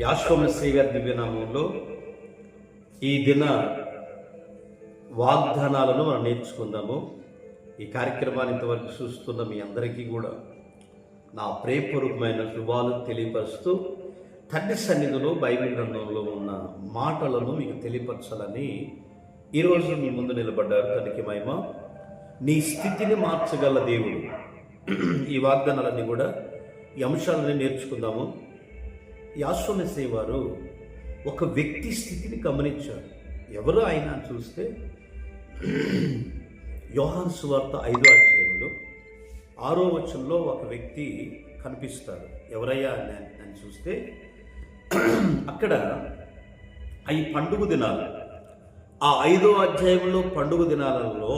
యాశ్వమశ్రీ గారి దివ్యనామంలో ఈ దిన వాగ్దానాలను మనం నేర్చుకుందాము. ఈ కార్యక్రమాన్ని ఇంతవరకు చూస్తున్న మీ అందరికీ కూడా నా ప్రేమపూర్వకమైన శుభాలు తెలియపరుస్తూ తండ్రి సన్నిధిలో బైబిల్ గ్రంథంలో ఉన్న మాటలను మీకు తెలియపరచాలని ఈరోజు మీ ముందు నిలబడ్డారు. తనకి మహిమ. నీ స్థితిని మార్చగల దేవుడు. ఈ వాగ్దానాలన్నీ కూడా ఈ అంశాలని నేర్చుకుందాము. యాశ్వమసే వారు ఒక వ్యక్తి స్థితిని గమనించారు. ఎవరు ఆయన చూస్తే యోహాన్ సువార్త ఐదో అధ్యాయంలో ఆరో వచనంలో ఒక వ్యక్తి కనిపిస్తాడు ఎవరయ్యా అని చూస్తే అక్కడ అవి పండుగ దినాలు ఆ ఐదో అధ్యాయంలో పండుగ దినాలలో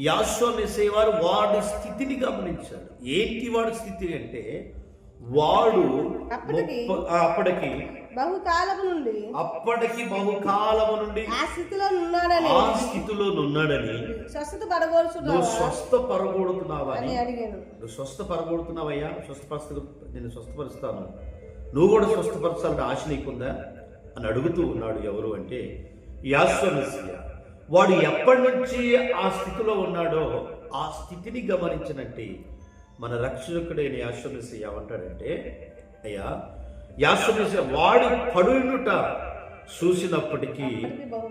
యాశ్వమెసేవారు వాడి స్థితిని గమనించాడు ఏంటి వాడి స్థితి అంటే వాడు అప్పటికి- బహుకాలము నుండి అప్పటికి బహుకాలము నుండి ఆ స్థితిలో ఉన్నాడని ఆ స్థితిలో నున్నాడని స్వస్థత పడగోల్చున్నావా స్వస్థ పరగొడుతున్నావా అని అడిగాను. నువ్వు స్వస్థ పరగొడుతున్నావయ్యా స్వస్థపరుస్తు నేను స్వస్థపరుస్తాను. నువ్వు కూడా స్వస్థపరచాలని ఆశ నీకుందా? అని అడుగుతూ ఉన్నాడు ఎవరు అంటే యాశ్వమస్య వాడు ఎప్పటి నుంచి ఆ స్థితిలో ఉన్నాడో ఆ స్థితిని గమనించినట్టే మన రక్షకుడైన యాశ్వమస్య ఏమంటాడంటే అయ్యా యాశ్వమస్య వాడు పడునుట చూసినప్పటికీ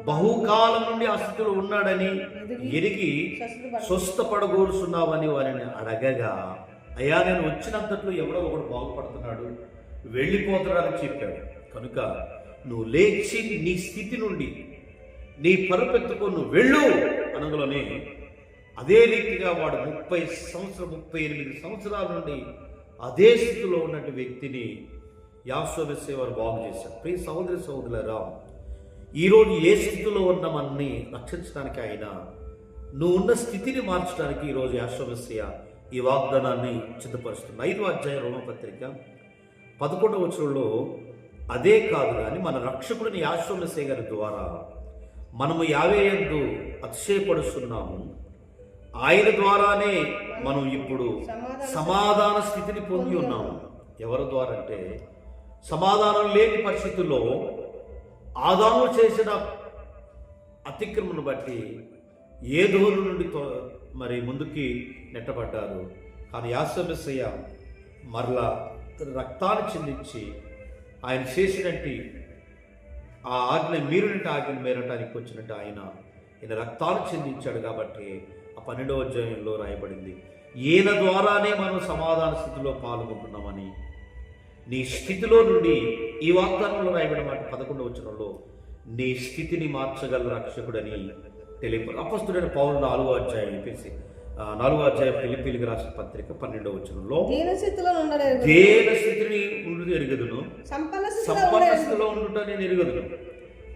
బహుకాలం నుండి ఆ స్థితిలో ఉన్నాడని ఎరిగి స్వస్థపడగోరుచున్నావని వారిని అడగగా అయ్యా నేను వచ్చినంతట్లో ఎవడో ఒకడు బాగుపడుతున్నాడు వెళ్ళిపోతున్నాడని చెప్పాడు. కనుక నువ్వు లేచి నీ స్థితి నుండి నీ పరుపెత్తుకో నువ్వు వెళ్ళు అనగలోనే అదే రీతిగా వాడు ముప్పై సంవత్సరం ముప్పై ఎనిమిది సంవత్సరాల నుండి అదే స్థితిలో ఉన్నటువంటి వ్యక్తిని యాశ్వరస్య వారు బాగు చేశారు ప్రియ సహోదరి సహోదరులరా ఈరోజు ఏ స్థితిలో ఉన్న మనని రక్షించడానికి ఆయన నువ్వు ఉన్న స్థితిని మార్చడానికి ఈరోజు యాశ్వమస్య ఈ వాగ్దానాన్ని సిద్ధపరుస్తుంది. ఐదు అధ్యాయ రోమపత్రిక పదకొండవ వచనంలో అదే కాదు కానీ మన రక్షకుడిని యాశ్వమస్య గారి ద్వారా మనము యావేయందు అతిశయపడుస్తున్నాము ఆయన ద్వారానే మనం ఇప్పుడు సమాధాన స్థితిని పొంది ఉన్నాము. ఎవరి ద్వారా అంటే సమాధానం లేని పరిస్థితుల్లో ఆదాము చేసిన అతిక్రమను బట్టి ఏ దూరు నుండి తో- మరి ముందుకి నెట్టబడ్డారు. కానీ యాసమస్య మరలా రక్తాన్ని చెందించి ఆయన చేసినట్టు ఆ ఆజ్ఞ మీరునట్టు ఆజ్ఞ మేరటానికి వచ్చినట్టు ఆయన ఈయన రక్తాలు చెందించాడు కాబట్టి ఆ పన్నెండవ అధ్యాయంలో రాయబడింది. ఈయన ద్వారానే మనం సమాధాన స్థితిలో పాల్గొంటున్నామని. నీ స్థితిలో నుండి ఈ వాగ్దానంలో రాయబడిన మాట పదకొండవ వచనంలో నీ స్థితిని మార్చగల రక్షకుడని తెలియదు అపస్తుడైన పౌరుడు నాలుగో అధ్యాయం చెప్పేసి నాలుగో అధ్యాయం పిలిపిలికి రాసిన పత్రిక పన్నెండవ వచనంలో దీన స్థితిని ఎరుగదును? సంపన్న స్థితిలో ఉండుట నేను ఎరుగదును.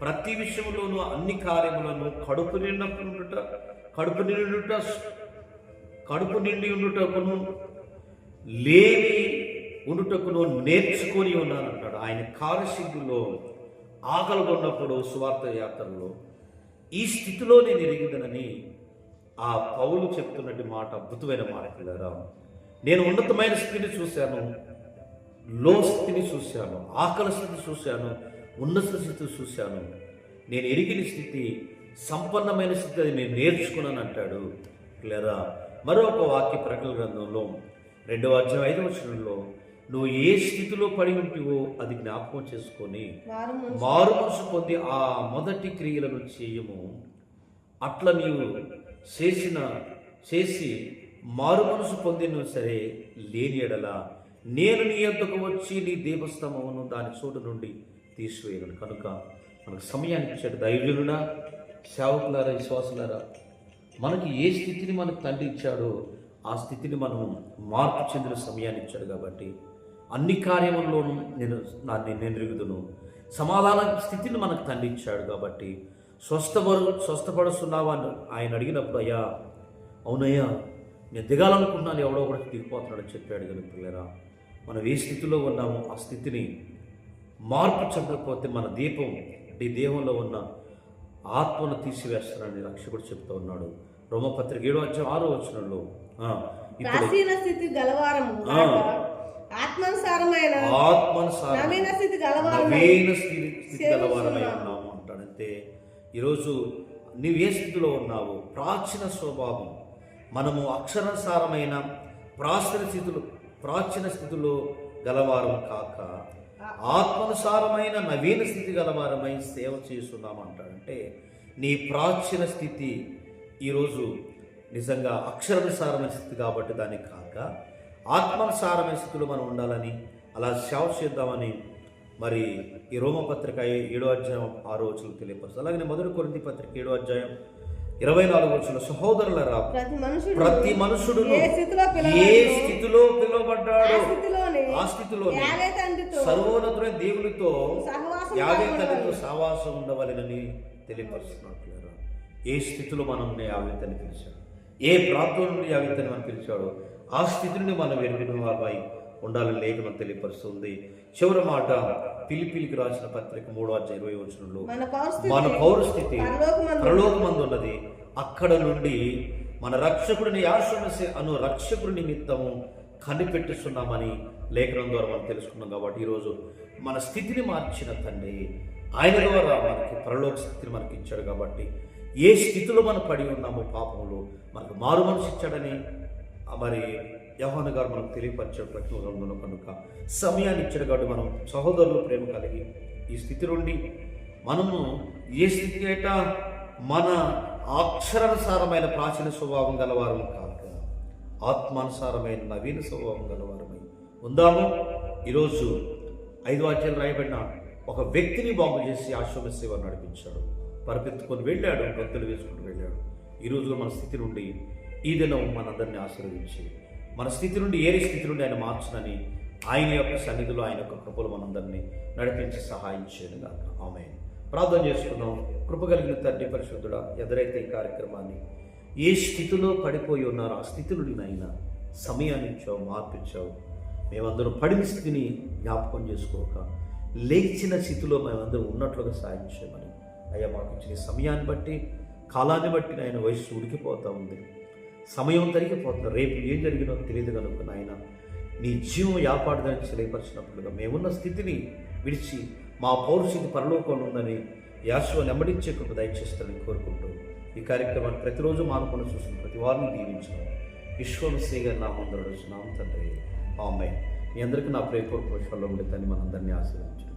ప్రతి విషయంలోనూ అన్ని కార్యములను కడుపు నిండుట కడుపు నిండుట కడుపు నిండి ఉండుటకును లేని ఉండుటకును నేర్చుకొని ఉన్నాను అంటాడు ఆయన కార్యసిద్ధుల్లో ఆకలి కొన్నప్పుడు సువార్త యాత్రలో ఈ స్థితిలోనే నేను ఎరిగిదనని ఆ పౌలు చెప్తున్నటి మాట అద్భుతమైన మాట పిల్లరా. నేను ఉన్నతమైన స్థితిని చూశాను లో స్థితిని చూశాను ఆకలి స్థితిని చూశాను ఉన్నత స్థితి చూశాను. నేను ఎరిగిన స్థితి సంపన్నమైన స్థితి అది నేను నేర్చుకున్నాను అంటాడు లేదా మరొక వాక్య ప్రకటన గ్రంథంలో రెండవ అధ్యాయం ఐదవ వచనంలో నువ్వు ఏ స్థితిలో పడి ఉంటివో అది జ్ఞాపకం చేసుకొని మారు మనసు పొంది ఆ మొదటి క్రియలను చేయము. అట్లా నీవు చేసిన చేసి మారు మనసు పొందిన సరే లేని ఎడల నేను నీ యొద్దకు వచ్చి నీ దీపస్తంభమును దాని చోటు నుండి తీసివేయగలడు. కనుక మనకు సమయానికి ఇచ్చాడు దైవజనుడా సేవకులారా విశ్వాసులారా మనకి ఏ స్థితిని మనకు తండ్రి ఇచ్చాడో ఆ స్థితిని మనం మార్పు చెందిన సమయాన్ని ఇచ్చాడు కాబట్టి అన్ని కార్యముల్లోనూ నేను నా నేను ఎరుగుదును సమాధాన స్థితిని మనకు తండ్రి ఇచ్చాడు కాబట్టి స్వస్థపరు స్వస్థపడుస్తున్నావా అని ఆయన అడిగినప్పుడు అయ్యా అవునయ్యా నేను దిగాలనుకున్నాను ఎవడో కూడా దిగిపోతున్నాడని చెప్పాడు కనుక పిల్లరా మనం ఏ స్థితిలో ఉన్నామో ఆ స్థితిని మార్పు చెందకపోతే మన దీపం ఈ దేహంలో ఉన్న ఆత్మను తీసివేస్తానని రక్షకుడు చెప్తూ ఉన్నాడు. రోమపత్రిక ఏడో అధ్యాయం ఆరో వచనంలో. ప్రాచీన స్థితి గలవారము. ఆత్మానుసారమైన ఆత్మానుసారం. నవీన స్థితి ఉన్నాము అంటాడంతే ఈరోజు నీవు ఏ స్థితిలో ఉన్నావు? ప్రాచీన స్వభావం. మనము అక్షరానుసారమైన ప్రాచీన స్థితులు ప్రాచీన స్థితిలో గలవారం కాక ఆత్మానుసారమైన నవీన స్థితి గలవారమై సేవ చేస్తున్నామంటాడంటే నీ ప్రాచీన స్థితి ఈరోజు నిజంగా అక్షరానుసారమైన స్థితి కాబట్టి దాన్ని కాక ఆత్మానుసారమైన స్థితిలో మనం ఉండాలని అలా సేవ చేద్దామని మరి ఈ రోమపత్రిక ఏడో అధ్యాయం ఆరో రోజులు తెలియపరుస్తుంది. అలాగే మొదటి కొరింది పత్రిక ఏడో అధ్యాయం ఇరవై నాలుగు వచ్చిన సహోదరులరా ప్రతి మనుషుడు ప్రతి మనుషుడు ఏ స్థితిలో పిలవబడ్డాడో, స్థితిలో ఆ తండ్రితో సర్వోన్నతుడైన దేవునితో కావాలి. తనతో సహవాసం ఉండవలెనని తెలియపరుస్తున్నట్లేరా ఏ స్థితిలో మనం యావేతని పిలిచాడు ఏ ప్రాంతం నుండి యావేతని మనం పిలిచాడో ఆ స్థితి నుండి మనం వెరిగిన వారమై ఉండాలని లేఖనం తెలియపరుస్తుంది చివరి మాట పిలిపిలికి రాసిన పత్రిక మూడో అధ్యాయ ఇరవై వచనంలో మన పౌరస్థితి పరలోకమందు ఉన్నది అక్కడ నుండి మన రక్షకుడిని ఆశ్రమసే అను రక్షకుడి నిమిత్తము కనిపెట్టుస్తున్నామని లేఖనం ద్వారా మనం తెలుసుకున్నాం కాబట్టి ఈరోజు మన స్థితిని మార్చిన తండ్రి ఆయన ద్వారా మనకి పరలోక స్థితిని మనకి ఇచ్చాడు కాబట్టి ఏ స్థితిలో మనం పడి ఉన్నామో పాపంలో మనకు మారు మనసు ఇచ్చాడని మరి యవన గారు మనకు తెలియపరిచే ప్రతిలో కనుక సమయాన్ని ఇచ్చాడు కాబట్టి మనం సహోదరులు ప్రేమ కలిగి ఈ స్థితి నుండి మనము ఏ స్థితి అయితే మన అక్షరానుసారమైన ప్రాచీన స్వభావం గలవారు కాక ఆత్మానుసారమైన నవీన స్వభావం గలవారమై ఉందాము. ఈరోజు ఐదు వాక్యాలు రాయబడిన ఒక వ్యక్తిని బాగు చేసి ఆశ్రమ సేవ నడిపించాడు. పరిపెత్తుకొని వెళ్ళాడు గొంతులు వేసుకుని వెళ్ళాడు. ఈరోజు మన స్థితి నుండి ఈ దినం మనందరినీ ఆశీర్వదించి మన స్థితి నుండి ఏరే స్థితి నుండి ఆయన మార్చునని ఆయన యొక్క సన్నిధిలో ఆయన యొక్క కృపలు మనందరినీ నడిపించి సహాయం చేయను ఆమె ప్రార్థన చేసుకున్నాం కృప కలిగిన తండ్రి పరిశుద్ధుడ ఎదురైతే ఈ కార్యక్రమాన్ని ఏ స్థితిలో పడిపోయి ఉన్నారో ఆ స్థితిలోనైనా నుండి నాయన సమయాన్ని ఇచ్చావు మార్పిచ్చావు మేమందరం పడిన స్థితిని జ్ఞాపకం చేసుకోక లేచిన స్థితిలో మేమందరం ఉన్నట్లుగా సాయం చేయమని. అయ్యా మాకు ఇచ్చిన సమయాన్ని బట్టి కాలాన్ని బట్టి నాయన వయస్సు ఉడికిపోతూ ఉంది. సమయం జరిగిపోతుంది రేపు ఏం జరిగినో తెలియదు కనుక నాయన నీ జీవం యాపాడుదని తెలియపరిచినట్లుగా మేమున్న స్థితిని విడిచి మా పౌరుషికి పరలోకంలో ఉందని యాశ్వ నెమ్మడించే కృప దయచేస్తారని కోరుకుంటూ ఈ కార్యక్రమాన్ని ప్రతిరోజు మానుకొని చూసిన ప్రతి వారిని దీవించడం విశ్వమిశ్రీ నామందరూ నామ తండ్రి. ఆమె మీ అందరికీ నా ప్రేమపూర్వక విషయాల్లో ఉండే తల్లి మనందరినీ ఆశీర్వించారు